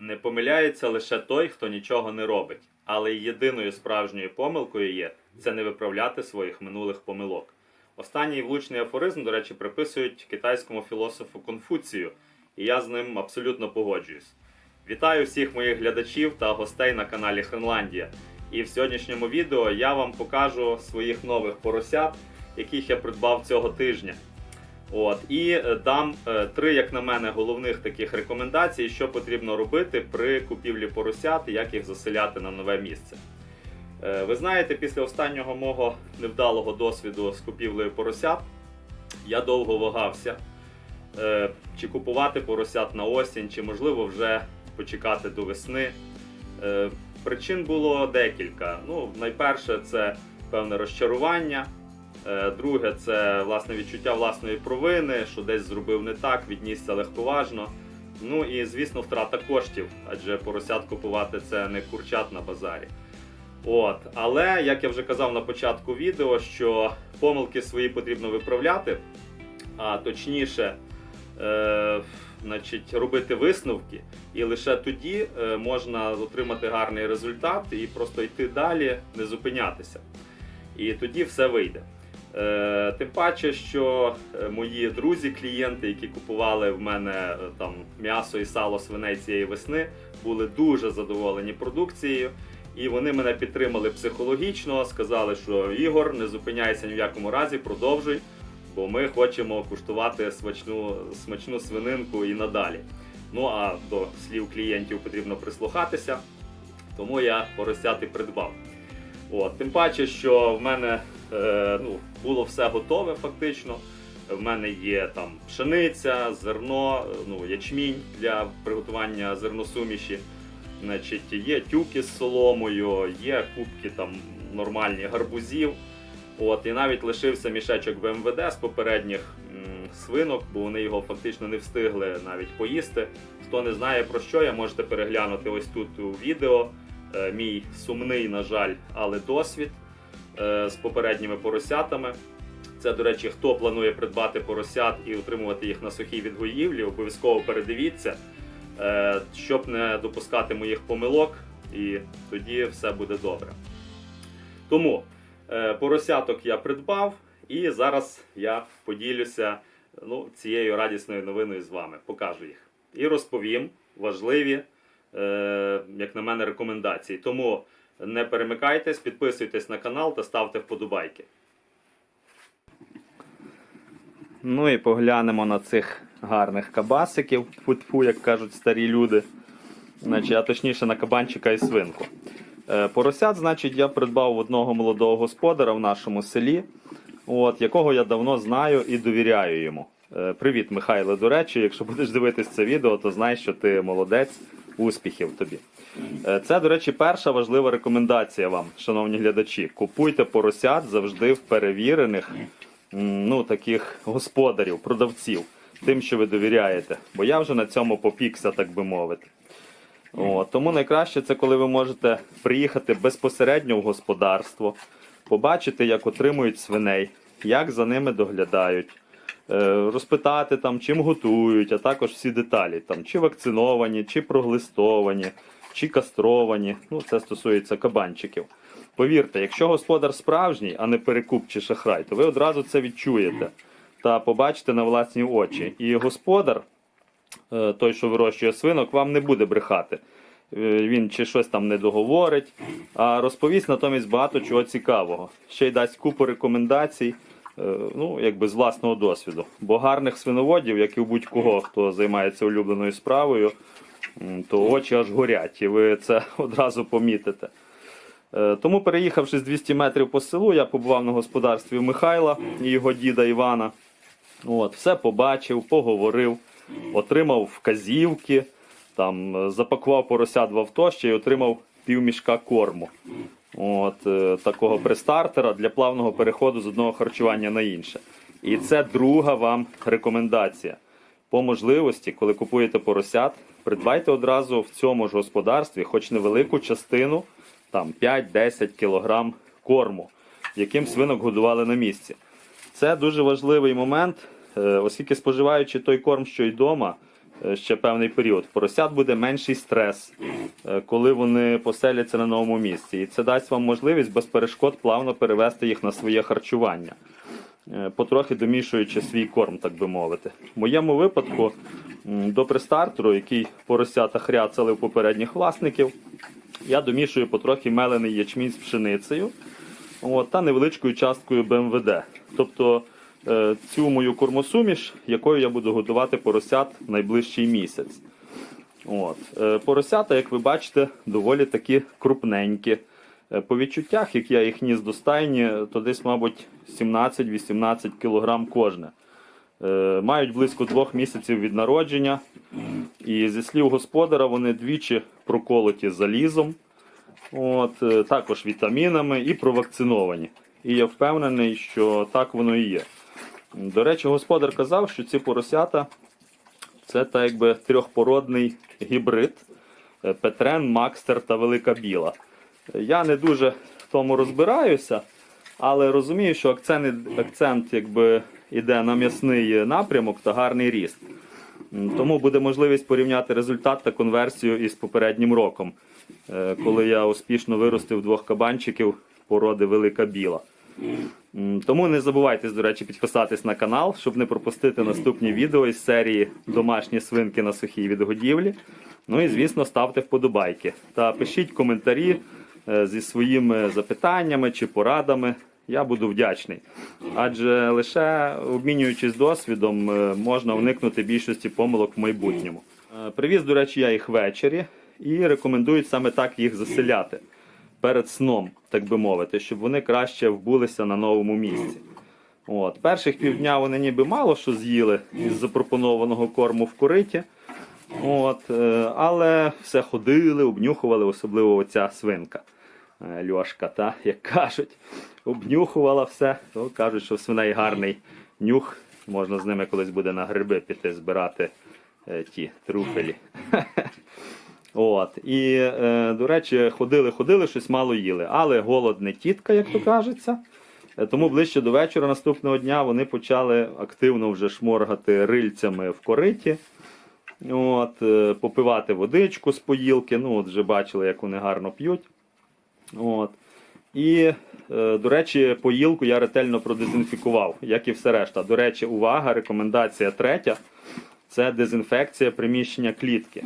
Не помиляється лише той, хто нічого не робить. Але єдиною справжньою помилкою є це не виправляти своїх минулих помилок. Останній влучний афоризм, до речі, приписують китайському філософу Конфуцію, і я з ним абсолютно погоджуюсь. Вітаю всіх моїх глядачів та гостей на каналі Хренландія. І в сьогоднішньому відео я вам покажу своїх нових поросят, яких я придбав цього тижня. От і е, дам е, три, як на мене, головних таких рекомендацій, що потрібно робити при купівлі поросят і як їх заселяти на нове місце. Е, Ви знаєте, після останнього мого невдалого досвіду з купівлею поросят я довго вагався, чи купувати поросят на осінь, чи можливо вже почекати до весни. Причин було декілька. Ну, найперше, це певне розчарування. Е, Друге, це власне відчуття власної провини, що десь зробив не так, віднісся легковажно. Ну і звісно, втрата коштів, адже поросят купувати це не курчат на базарі. От, але як я вже казав на початку відео, що помилки свої потрібно виправляти, а точніше, е, значить, робити висновки, і лише тоді е, можна отримати гарний результат і просто йти далі, не зупинятися. І тоді все вийде. Е, Тим паче, що е, мої друзі, клієнти, які купували в мене е, там м'ясо і сало свиней цієї весни, були дуже задоволені продукцією. І вони мене підтримали психологічно, сказали, що Ігор, не зупиняйся ні в якому разі, продовжуй, бо ми хочемо куштувати смачну, смачну свининку і надалі. Ну а до слів клієнтів потрібно прислухатися, тому я поросяти придбав. От, тим паче, що в мене е, ну, було все готове фактично. В мене є там пшениця, зерно, ну, ячмінь для приготування зерносуміші. Значить, є тюки з соломою, є кубки там нормальні гарбузів. От, і навіть лишився мішечок БМВД з попередніх м, свинок, бо вони його фактично не встигли навіть поїсти. Хто не знає про що, я можете переглянути ось тут у відео. Е, мій сумний, на жаль, але досвід з попередніми поросятами. Це, до речі, хто планує придбати поросят і утримувати їх на сухій відгоївлі, обов'язково передивіться, е, щоб не допускати моїх помилок, і тоді все буде добре. Тому е, поросяток я придбав, і зараз я поділюся ну, цією радісною новиною з вами. Покажу їх. І розповім важливі, е, як на мене, рекомендації. Тому не перемикайтесь, підписуйтесь на канал та ставте вподобайки. Ну і поглянемо на цих гарних кабасиків, фу як кажуть старі люди. Значить, а точніше на кабанчика і свинку. Е, Поросят, значить, я придбав в одного молодого господара в нашому селі, от, якого я давно знаю і довіряю йому. Е, Привіт, Михайло. До речі, якщо будеш дивитись це відео, то знай, що ти молодець, успіхів тобі. Е, Це, до речі, перша важлива рекомендація вам, шановні глядачі. Купуйте поросят завжди в перевірених ну, таких господарів, продавців, тим, що ви довіряєте. Бо я вже на цьому попікся, так би мовити. О, тому найкраще це коли ви можете приїхати безпосередньо в господарство, побачити, як отримують свиней, як за ними доглядають, розпитати там, чим готують, а також всі деталі, там, чи вакциновані, чи проглистовані, чи кастровані. Ну, це стосується кабанчиків. Повірте, якщо господар справжній, а не перекуп чи шахрай, то ви одразу це відчуєте та побачите на власні очі. І господар, е, той, що вирощує свинок, вам не буде брехати. Е, Він чи щось там не договорить, а розповість натомість багато чого цікавого. Ще й дасть купу рекомендацій, е, ну, якби з власного досвіду. Бо гарних свиноводів, як і у будь-кого, хто займається улюбленою справою, то очі аж горять, і ви це одразу помітите. Е, Тому, переїхавши з 200 метрів по селу, я побував на господарстві Михайла і його діда Івана. От, все побачив, поговорив, отримав вказівки, там, е, запакував поросят в авто ще й отримав півмішка корму. От, е, такого престартера для плавного переходу з одного харчування на інше. І це друга вам рекомендація. По можливості, коли купуєте поросят, придбайте одразу в цьому ж господарстві хоч невелику частину, там 5-10 кг корму, яким свинок годували на місці. Це дуже важливий момент, е, оскільки споживаючи той корм, що й вдома, ще певний період. Поросят буде менший стрес, е, коли вони поселяться на новому місці. І це дасть вам можливість без перешкод плавно перевести їх на своє харчування, е, потрохи домішуючи свій корм, так би мовити. В моєму випадку до пристартеру, який поросята хряцали у попередніх власників, я домішую потрохи мелений ячмінь з пшеницею от, та невеличкою часткою БМВД. Тобто цю мою кормосуміш, якою я буду годувати поросят найближчий місяць. От. Е, поросята, як ви бачите, доволі такі крупненькі. Е, По відчуттях, як я їх ніс до стайні, то десь, мабуть, 17-18 кг кожне. Е, Мають близько двох місяців від народження. І зі слів господара, вони двічі проколоті залізом, от, е, також вітамінами і провакциновані. І я впевнений, що так воно і є. До речі, господар казав, що ці поросята це так якби трьохпородний гібрид е, Петрен, Макстер та Велика Біла. Я не дуже в тому розбираюся, але розумію, що акцент, акцент якби, іде на м'ясний напрямок та гарний ріст. Тому буде можливість порівняти результат та конверсію із попереднім роком, е, коли я успішно виростив двох кабанчиків породи Велика Біла. Тому не забувайте, до речі, підписатись на канал, щоб не пропустити наступні відео із серії Домашні свинки на сухій відгодівлі. Ну і, звісно, ставте вподобайки та пишіть коментарі е, зі своїми запитаннями чи порадами. Я буду вдячний. Адже лише обмінюючись досвідом, е, можна уникнути більшості помилок в майбутньому. Е, Привіз, до речі, я їх ввечері і рекомендують саме так їх заселяти перед сном, так би мовити, щоб вони краще вбулися на новому місці. От. Перших півдня вони ніби мало що з'їли із запропонованого корму в кориті. От, е, але все ходили, обнюхували, особливо оця свинка. е, Льошка, та, як кажуть, обнюхувала все. То кажуть, що свиней гарний нюх. Можна з ними колись буде на гриби піти збирати е, ті труфелі. От. І, е, до речі, ходили, ходили, щось мало їли. Але голод не тітка, як то кажеться. Е, Тому ближче до вечора наступного дня вони почали активно вже шморгати рильцями в кориті. От, е, попивати водичку з поїлки. Ну, от вже бачили, як вони гарно п'ють. От. І, е, до речі, поїлку я ретельно продезінфікував, як і все решта. До речі, увага, рекомендація третя це дезінфекція приміщення клітки.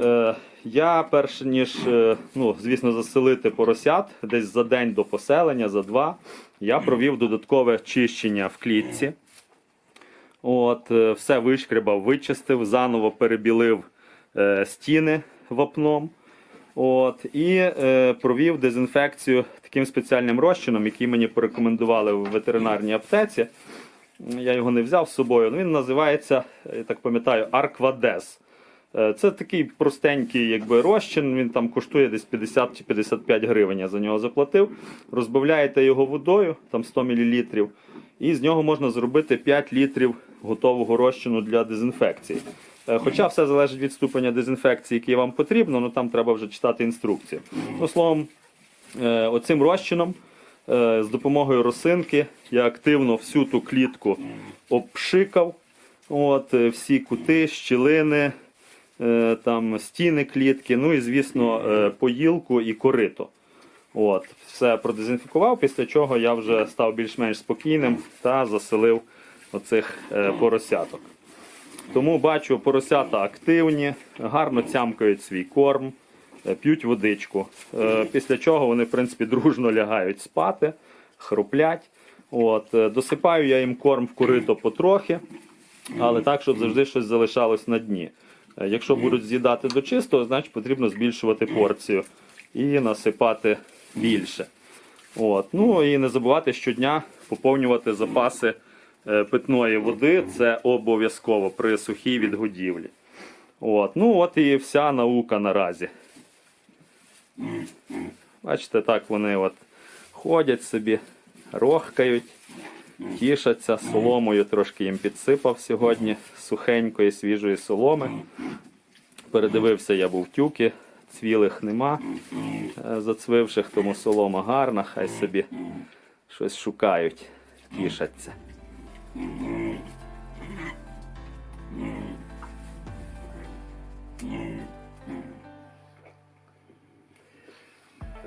Е, я перш ніж, е, ну, звісно, заселити поросят десь за день до поселення, за два, я провів додаткове чищення в клітці. От, е, все вишкребав, вичистив, заново перебілив стіни вапном. От, і е, провів дезінфекцію таким спеціальним розчином, який мені порекомендували в ветеринарній аптеці. Я його не взяв з собою. Ну, Він називається, я так пам'ятаю, Арквадес. Е, Це такий простенький якби, розчин, він там коштує десь 50 чи 55 гривень. Я за нього заплатив. Розбавляєте його водою, там 100 мл, і з нього можна зробити 5 літрів готового розчину для дезінфекції. Е, Хоча все залежить від ступеня дезінфекції, який вам потрібно, ну там треба вже читати інструкцію. Ну, словом, е, оцим розчином з допомогою росинки я активно всю ту клітку обпшикав. От, всі кути, щілини, там, стіни клітки, ну і, звісно, е, поїлку і корито. От, все продезінфікував, після чого я вже став більш-менш спокійним та заселив оцих е, поросяток. Тому бачу, поросята активні, гарно цямкають свій корм, е, п'ють водичку. Е, Після чого вони, в принципі, дружно лягають спати, хруплять. От, е, досипаю я їм корм в корито потрохи, але так, щоб завжди щось залишалось на дні. Е, Якщо будуть з'їдати до чистого, значить потрібно збільшувати порцію і насипати більше. От. Ну і не забувати щодня поповнювати запаси е, питної води. Це обов'язково при сухій відгодівлі. От. Ну от і вся наука наразі. Бачите, так вони от ходять собі, рохкають, тішаться соломою, трошки їм підсипав сьогодні сухенької, свіжої соломи. Передивився я був тюки, цвілих нема е, зацвивших, тому солома гарна, хай собі щось шукають, тішаться.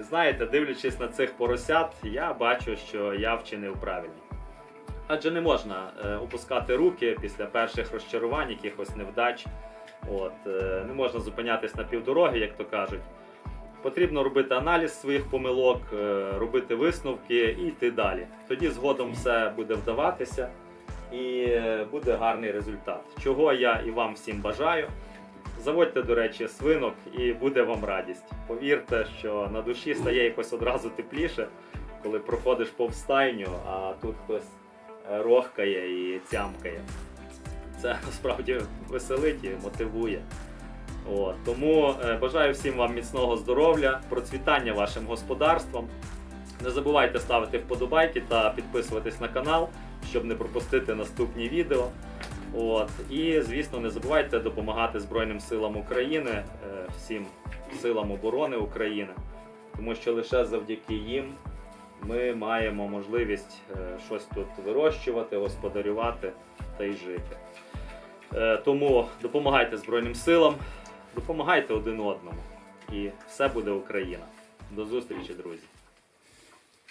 Знаєте, дивлячись на цих поросят, я бачу, що я вчинив правильно. Адже не можна е, опускати руки після перших розчарувань, якихось невдач. От, е, не можна зупинятись на півдороги, як то кажуть. Потрібно робити аналіз своїх помилок, е, робити висновки і йти далі. Тоді згодом все буде вдаватися і буде гарний результат. Чого я і вам всім бажаю. Заводьте, до речі, свинок і буде вам радість. Повірте, що на душі стає якось одразу тепліше, коли проходиш повз стайню, а тут хтось рохкає і цямкає. Це насправді веселить і мотивує. От, тому е, бажаю всім вам міцного здоров'я, процвітання вашим господарством. Не забувайте ставити вподобайки та підписуватись на канал, щоб не пропустити наступні відео. От. І, звісно, не забувайте допомагати Збройним силам України, е, всім силам оборони України, тому що лише завдяки їм ми маємо можливість е, щось тут вирощувати, господарювати та й жити. Е, Тому допомагайте Збройним силам, допомагайте один одному, і все буде Україна. До зустрічі, друзі!